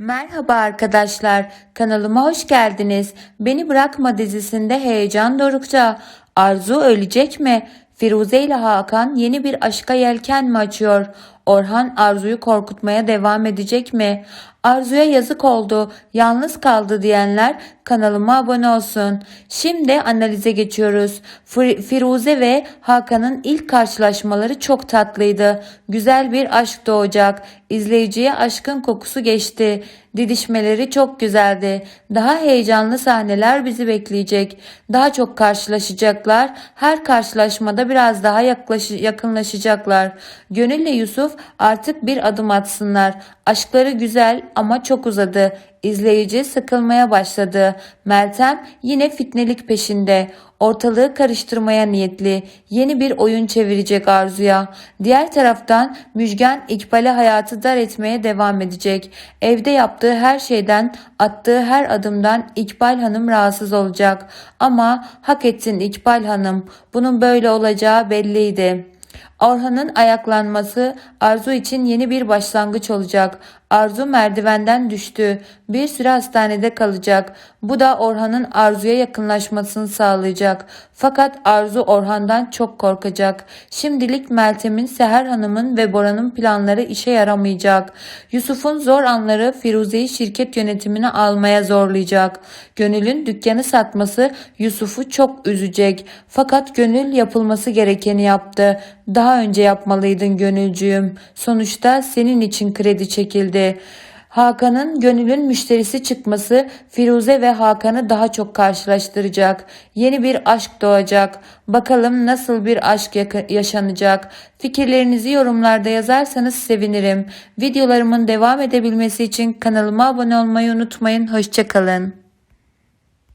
Merhaba arkadaşlar, kanalıma hoş geldiniz. Beni Bırakma dizisinde heyecan dorukta. Arzu ölecek mi? Firuze ile Hakan yeni bir aşka yelken mi açıyor? Orhan Arzu'yu korkutmaya devam edecek mi? Arzu'ya yazık oldu, yalnız kaldı diyenler kanalıma abone olsun. Şimdi analize geçiyoruz. Fir- Firuze ve Hakan'ın ilk karşılaşmaları çok tatlıydı. Güzel bir aşk doğacak. İzleyiciye aşkın kokusu geçti. Didişmeleri çok güzeldi. Daha heyecanlı sahneler bizi bekleyecek. Daha çok karşılaşacaklar. Her karşılaşmada biraz daha yaklaş- yakınlaşacaklar. Gönül ile Yusuf artık bir adım atsınlar. Aşkları güzel ama çok uzadı. İzleyici sıkılmaya başladı. Meltem yine fitnelik peşinde. Ortalığı karıştırmaya niyetli. Yeni bir oyun çevirecek Arzu'ya. Diğer taraftan Müjgan İkbal'e hayatı dar etmeye devam edecek. Evde yaptığı her şeyden, attığı her adımdan İkbal Hanım rahatsız olacak. Ama hak etsin İkbal Hanım. Bunun böyle olacağı belliydi. Orhan'ın ayaklanması Arzu için yeni bir başlangıç olacak. Arzu merdivenden düştü. Bir süre hastanede kalacak. Bu da Orhan'ın Arzu'ya yakınlaşmasını sağlayacak. Fakat Arzu Orhan'dan çok korkacak. Şimdilik Meltem'in, Seher Hanım'ın ve Bora'nın planları işe yaramayacak. Yusuf'un zor anları Firuze'yi şirket yönetimine almaya zorlayacak. Gönül'ün dükkanı satması Yusuf'u çok üzecek. Fakat Gönül yapılması gerekeni yaptı. Daha önce yapmalıydın Gönülcüğüm. Sonuçta senin için kredi çekildi. Hakan'ın Gönül'ün müşterisi çıkması Firuze ve Hakan'ı daha çok karşılaştıracak. Yeni bir aşk doğacak. Bakalım nasıl bir aşk yaşanacak. Fikirlerinizi yorumlarda yazarsanız sevinirim. Videolarımın devam edebilmesi için kanalıma abone olmayı unutmayın. Hoşçakalın.